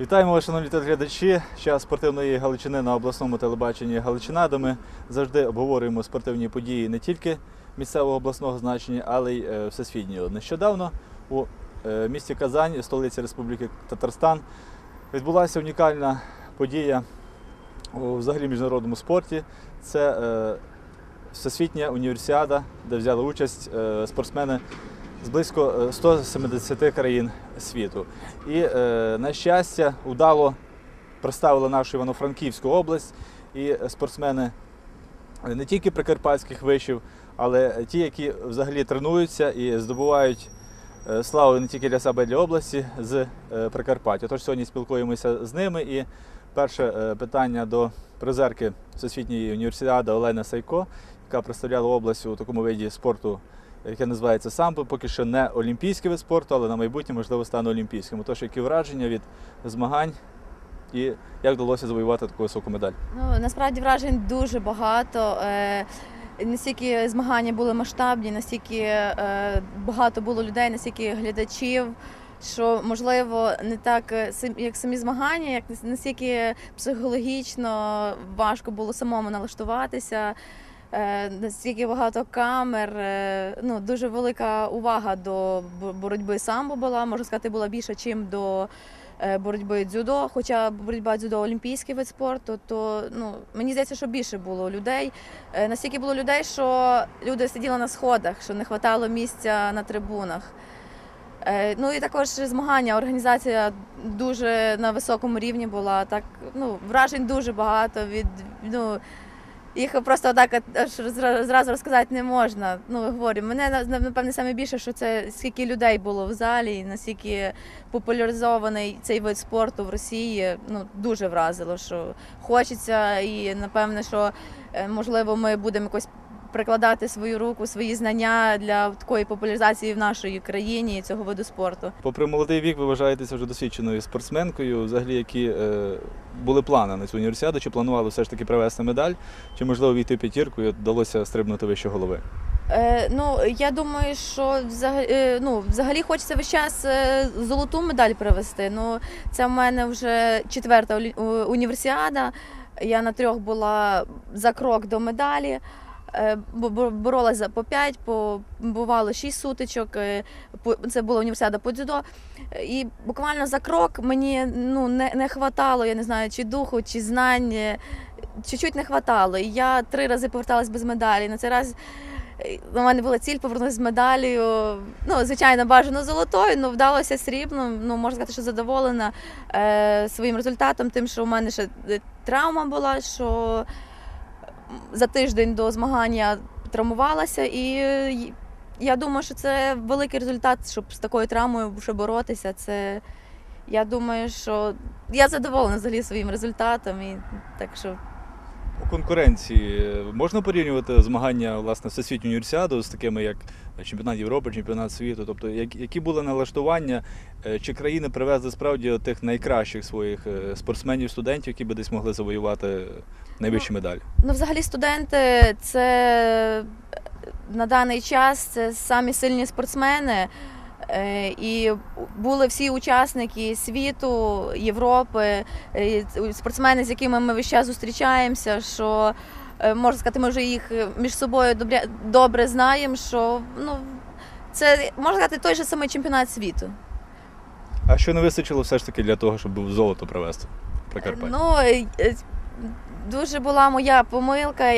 Вітаємо вас, шановні телеглядачі. Час спортивної Галичини на обласному телебаченні Галичина, де ми завжди обговорюємо спортивні події не тільки місцевого обласного значення, але й е, всесвітнього. Нещодавно у е, місті Казань, столиці Республіки Татарстан, відбулася унікальна подія у взагалі міжнародному спорті. Це е, Всесвітня універсіада, де взяли участь спортсмени з близько е, 170 країн світу. І, е, на щастя, удало представили нашу Івано-Франківську область і спортсмени не тільки прикарпатських вишів, але ті, які взагалі тренуються і здобувають е, славу не тільки для себе, а й для області з е, Прикарпаття. Тож сьогодні спілкуємося з ними. І перше е, питання до призерки Всесвітньої універсіади Олени Сайко, яка представляла область у такому виді спорту, яке називається самбо. Поки що не олімпійський вид спорту, але на майбутнє можливо стане олімпійським. Тож які враження від змагань і як вдалося завоювати таку високу медаль? Ну насправді вражень дуже багато. Е, Настільки змагання були масштабні, настільки е, багато було людей, настільки глядачів, що можливо не так е, як самі змагання, як настільки психологічно важко було самому налаштуватися. Е, Настільки багато камер, е, ну дуже велика увага до боротьби самбо була. Можна сказати, була більше, чим до е, боротьби дзюдо. Хоча боротьба дзюдо олімпійський вид спорту, то ну мені здається, що більше було людей. Настільки було людей, що люди сиділи на сходах, що не вистачало місця на трибунах. Ну і також змагання, організація дуже на високому рівні була. Так, ну, вражень дуже багато від ну. Їх просто так зразу розказати не можна. Ну, говорю, мене напевне саме більше, що це скільки людей було в залі, і наскільки популяризований цей вид спорту в Росії, ну дуже вразило, що хочеться, і напевне, що е, можливо ми будемо якось прикладати свою руку, свої знання для такої популяризації в нашій країні цього виду спорту. Попри молодий вік, ви вважаєтеся вже досвідченою спортсменкою. Взагалі, які е, були плани на цю універсіаду? Чи планували все ж таки привезти медаль? Чи можливо війти в п'ятірку і вдалося стрибнути вище голови? Е, ну, я думаю, що взагалі, е, ну, взагалі хочеться весь час е, золоту медаль привезти. Ну, це в мене вже четверта універсіада. Я на трьох була за крок до медалі. Е, бо- бо- Боролася по п'ять, по бувало шість сутичок. е, Це була універсіада по дзюдо. І буквально за крок мені ну, не, не хватало, я не знаю, чи духу, чи знань. е, Чуть-чуть не хватало. Я три рази поверталась без медалі. На цей раз у мене була ціль повернутися з медаллю. Ну, звичайно, бажано золотою, але вдалося срібно. Ну, можна сказати, що задоволена е, своїм результатом, тим, що у мене ще травма була, що за тиждень до змагання травмувалася, і е, я думаю, що це великий результат, щоб з такою травмою ще боротися. Це я думаю, що я задоволена взагалі своїм результатом. І так що У конкуренції е, можна порівнювати змагання власне всесвітню універсіаду з такими, як чемпіонат Європи, чемпіонат світу? Тобто, які були налаштування, е, чи країни привезли справді тих найкращих своїх е, спортсменів, студентів, які би десь могли завоювати найвищі медалі? Ну, взагалі, студенти це на даний час це самі сильні спортсмени. Е, І були всі учасники світу, Європи, е, спортсмени, з якими ми весь час зустрічаємося. Що е, можна сказати, ми вже їх між собою добре, добре знаємо. Що ну це можна сказати той же самий чемпіонат світу. А що не вистачило все ж таки для того, щоб золото привезти Прикарпаття? Ну, дуже була моя помилка,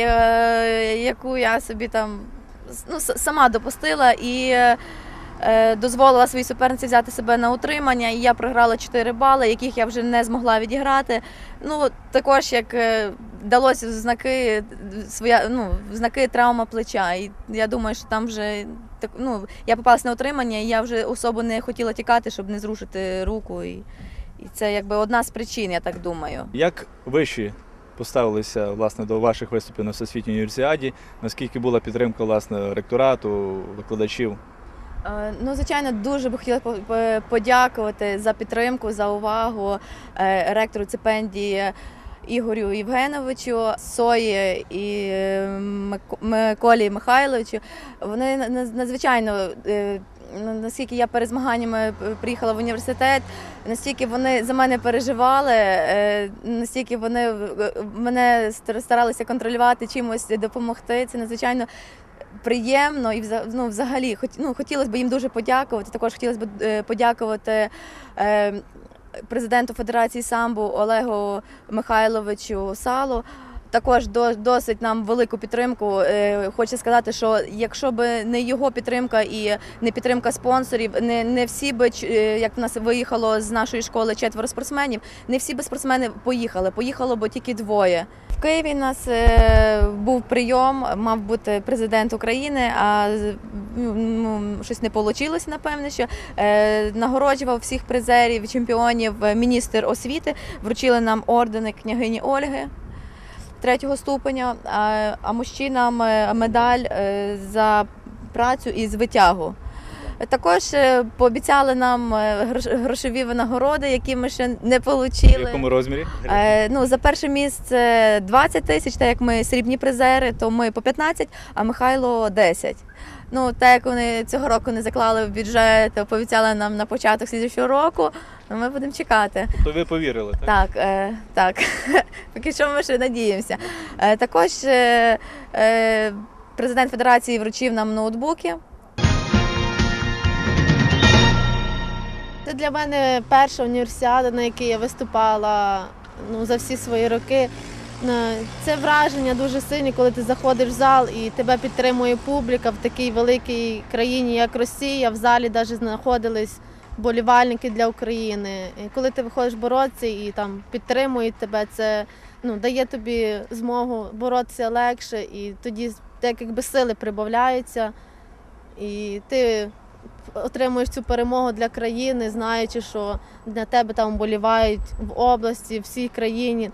яку я собі там ну, сама допустила і дозволила своїй суперниці взяти себе на утримання. І я програла 4 бали, яких я вже не змогла відіграти. Ну, також як е, вдалося в знаки своя, ну, знаки травма плеча. І я думаю, що там вже так, ну, я попалася на утримання, і я вже особо не хотіла тікати, щоб не зрушити руку. І, і це якби одна з причин, я так думаю. Як виші поставилися власне до ваших виступів на всесвітній універсіаді? Наскільки була підтримка власне ректорату, викладачів? Е, Ну, звичайно, дуже би хотіла по- по- подякувати за підтримку, за увагу е, ректору стипендії Ігорю Євгеновичу, Сої і е, Миколі Михайловичу. Вони на- на- надзвичайно наскільки я перед змаганнями приїхала в університет, настільки вони за мене переживали, настільки вони мене стар- старалися контролювати, чимось допомогти. Це надзвичайно приємно і ну, взагалі хоч, ну, хотілося б їм дуже подякувати. Також хотілося б е, подякувати. Е, Президенту Федерації самбо Олегу Михайловичу Салу також до, досить нам велику підтримку. Е, хочу сказати, що якщо б не його підтримка і не підтримка спонсорів, не, не всі би е, як в нас виїхало з нашої школи четверо спортсменів, не всі би спортсмени поїхали. Поїхало б тільки двоє. В Києві у нас е, був прийом, мав бути президент України, а ну, ну, щось не вийшло, напевне, що нагороджував всіх призерів, чемпіонів міністр освіти. Вручили нам ордени княгині Ольги третього ступеня, а, мужчинам е, медаль е, за працю і з витягу. Також е, пообіцяли нам грошові винагороди, які ми ще не В отримали. якому розмірі? Е, ну, за перше місце 20 тисяч, так як ми срібні призери, то ми по 15, а Михайло 10. Ну, так як вони цього року не заклали в бюджет, пообіцяли нам на початок слідчого року, ну, ми будемо чекати. То ви повірили, так? Так, е, так. Поки що ми ще надіємося. Е, також е, е, президент Федерації вручив нам ноутбуки. Це для мене перша універсіада, на якій я виступала ну, за всі свої роки. Е, Це враження дуже сильні, коли ти заходиш в зал і тебе підтримує публіка в такій великій країні, як Росія. В залі навіть знаходились болівальники для України. І коли ти виходиш боротися і там підтримують тебе, це ну, дає тобі змогу боротися легше, і тоді так якби сили прибавляються. І ти отримуєш цю перемогу для країни, знаючи, що для тебе там болівають в області, в всій країні,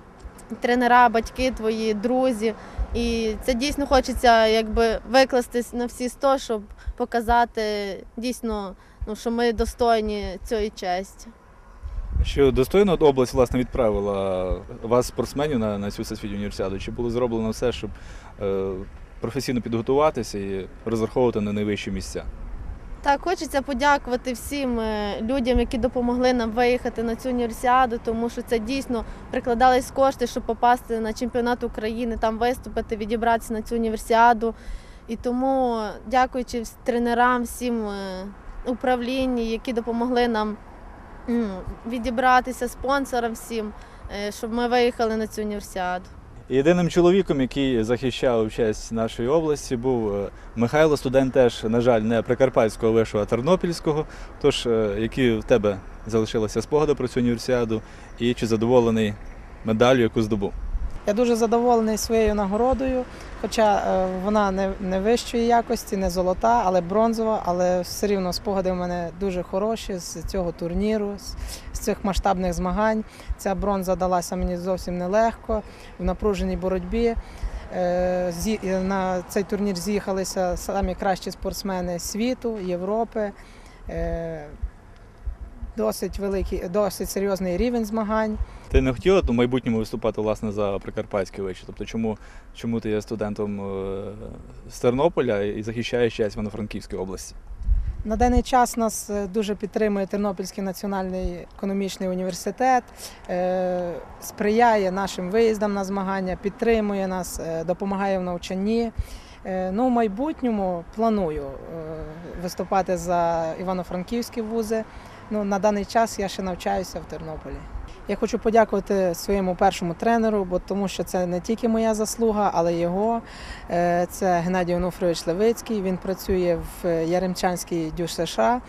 тренера, батьки твої, друзі. І це дійсно хочеться якби викластись на всі сто, щоб показати дійсно, ну, що ми достойні цієї честі. Що достойно область власне відправила вас, спортсменів, на, на цю всесвітню універсіаду? Чи було зроблено все, щоб е, професійно підготуватися і розраховувати на найвищі місця? Так, хочеться подякувати всім е, людям, які допомогли нам виїхати на цю універсіаду, тому що це дійсно прикладались кошти, щоб попасти на чемпіонат України, там виступити, відібратися на цю універсіаду. І тому, дякуючи тренерам, всім е, управлінні, які допомогли нам відібратися, спонсорам всім, е, щоб ми виїхали на цю універсіаду. Єдиним чоловіком, який захищав честь нашої області, був е, Михайло, студент теж, на жаль, не Прикарпатського вишу, а Тернопільського. Тож, е, які в тебе залишилися спогади про цю універсіаду, і чи задоволений медаллю, яку здобув? Я дуже задоволений своєю нагородою, хоча е, вона не, вищої якості, не золота, але бронзова. Але все рівно спогади в мене дуже хороші з цього турніру, з, цих масштабних змагань. Ця бронза далася мені зовсім нелегко в напруженій боротьбі. Е, На цей турнір з'їхалися самі кращі спортсмени світу, Європи. Е, Досить великий, досить серйозний рівень змагань. Ти не хотіла в майбутньому виступати власне за Прикарпатський виші? Тобто, чому, чому ти є студентом е, з Тернополя і захищаєш честь Івано-Франківської області? На даний час нас е, дуже підтримує Тернопільський національний економічний університет, е, сприяє нашим виїздам на змагання, підтримує нас, допомагає в навчанні. Ну, в майбутньому планую виступати за івано-франківські вузи. Ну, на даний час я ще навчаюся в Тернополі. Я хочу подякувати своєму першому тренеру, бо тому що це не тільки моя заслуга, але його. Е, Це Геннадій Онуфрович Левицький. Він працює в Яремчанській дюш США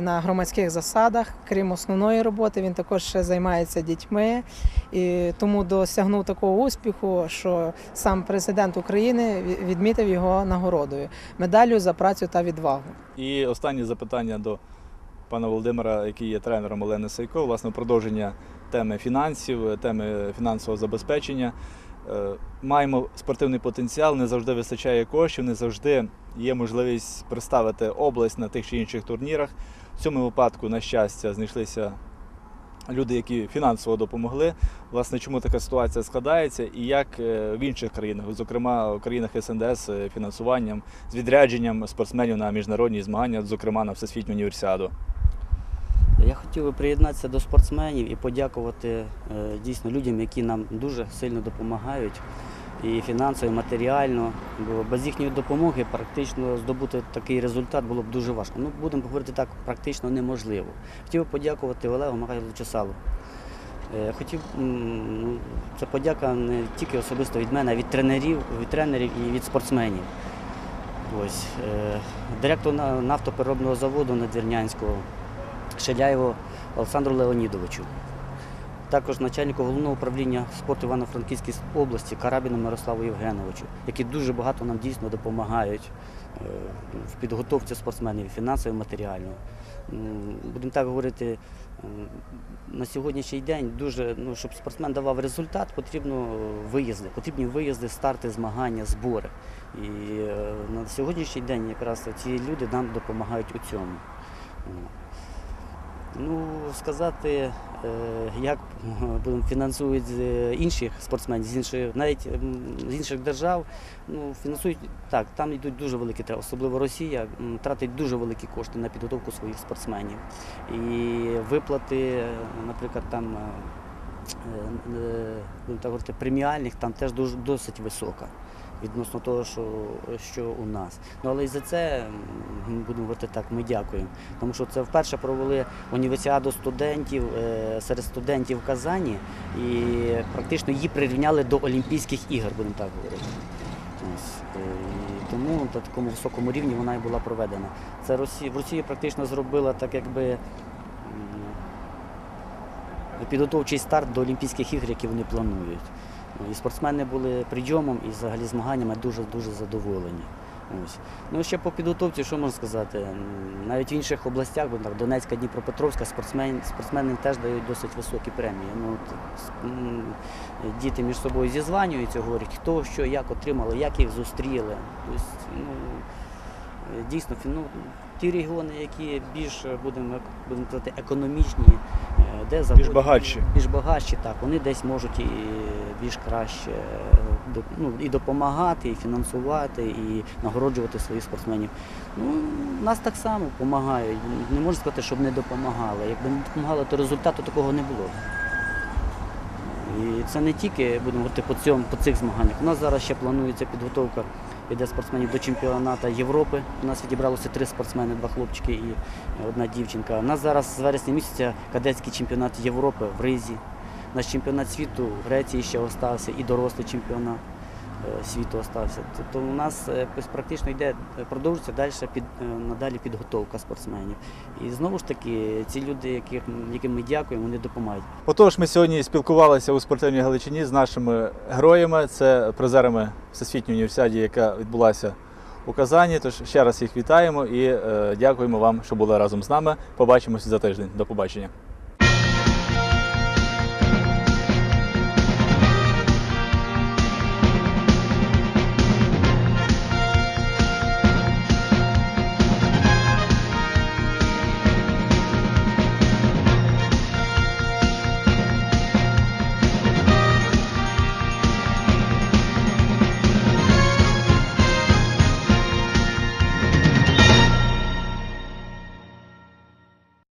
на громадських засадах. Крім основної роботи, він також ще займається дітьми і тому досягнув такого успіху, що сам президент України відмітив його нагородою медаллю за працю та відвагу. І останнє запитання до пана Володимира, який є тренером Олени Сайко, власне, продовження теми фінансів, теми фінансового забезпечення. Е, Маємо спортивний потенціал, не завжди вистачає коштів, не завжди є можливість представити область на тих чи інших турнірах. В цьому випадку, на щастя, знайшлися люди, які фінансово допомогли. Власне, чому така ситуація складається, і як е, в інших країнах, зокрема в країнах СНД з е, фінансуванням, з відрядженням спортсменів на міжнародні змагання, зокрема на всесвітню універсіаду. Хотів би приєднатися до спортсменів і подякувати е, дійсно людям, які нам дуже сильно допомагають і фінансово, і матеріально. Бо без їхньої допомоги практично здобути такий результат було б дуже важко. Ну, будемо говорити так, практично неможливо. Хотів би подякувати Олегу Михайловичу Салу. Е, Хотів, ну, це подяка не тільки особисто від мене, а від тренерів, від тренерів і від спортсменів. Ось, е, директор на- нафтопереробного заводу Надвірнянського Шеляєву Олександру Леонідовичу. Також начальнику головного управління спорту Івано-Франківській області Карабіну Мирославу Євгеновичу, які дуже багато нам дійсно допомагають е, в підготовці спортсменів фінансово матеріально. Будемо так говорити, на сьогоднішній день дуже, ну, щоб спортсмен давав результат, потрібно виїзди, потрібні виїзди, старти, змагання, збори. І е, на сьогоднішній день якраз ці люди нам допомагають у цьому. Ну, сказати, е, як фінансують е, інших спортсменів з інших, навіть з інших держав, ну, фінансують так, там йдуть дуже великі, тра- особливо Росія, тратить дуже великі кошти на підготовку своїх спортсменів. І виплати, е, наприклад, там. так говорити, преміальних там теж досить висока відносно того, що, що у нас. Ну але і за це будемо говорити так, ми дякуємо. Тому що це вперше провели універсіаду студентів е, серед студентів в Казані і практично її прирівняли до Олімпійських ігор, будемо так говорити. Ось. е, І тому на такому високому рівні вона і була проведена. Це Росія в Росії практично зробила так, якби. Підготовчий старт до Олімпійських ігор, які вони планують. І спортсмени були прийомом і взагалі змаганнями дуже дуже задоволені. Ось. Ну ще по підготовці, що можна сказати? Навіть в інших областях, бо так, Донецька, Дніпропетровська, спортсмен, спортсмени теж дають досить високі премії. Ну, от, діти між собою зізванюються, говорять, хто що, як отримали, як їх зустріли. Тобто, ну, дійсно, ну, ті регіони, які більш будемо, будемо казати, економічні, е, де заводи, багатші. більш багатші, так, вони десь можуть і більш краще е, ну, і допомагати, і фінансувати, і нагороджувати своїх спортсменів. Ну, нас так само допомагають. Не можна сказати, щоб не допомагали. Якби не допомагали, то результату такого не було. І це не тільки будемо говорити по цьому, по цих змаганнях. У нас зараз ще планується підготовка іде спортсменів до чемпіонату Європи. У нас відібралося три спортсмени, два хлопчики і одна дівчинка. У нас зараз з вересня місяця кадетський чемпіонат Європи в Ризі. Наш чемпіонат світу в Греції ще остався і дорослий чемпіонат е, світу остався. Тобто у нас е, практично йде, е, продовжується далі під, надалі підготовка спортсменів. І знову ж таки, ці люди, яких, яким ми дякуємо, вони допомагають. Отож, ми сьогодні спілкувалися у спортивній Галичині з нашими героями, це призерами Всесвітньої універсіаді, яка відбулася у Казані. Тож ще раз їх вітаємо і е, дякуємо вам, що були разом з нами. Побачимося за тиждень. До побачення.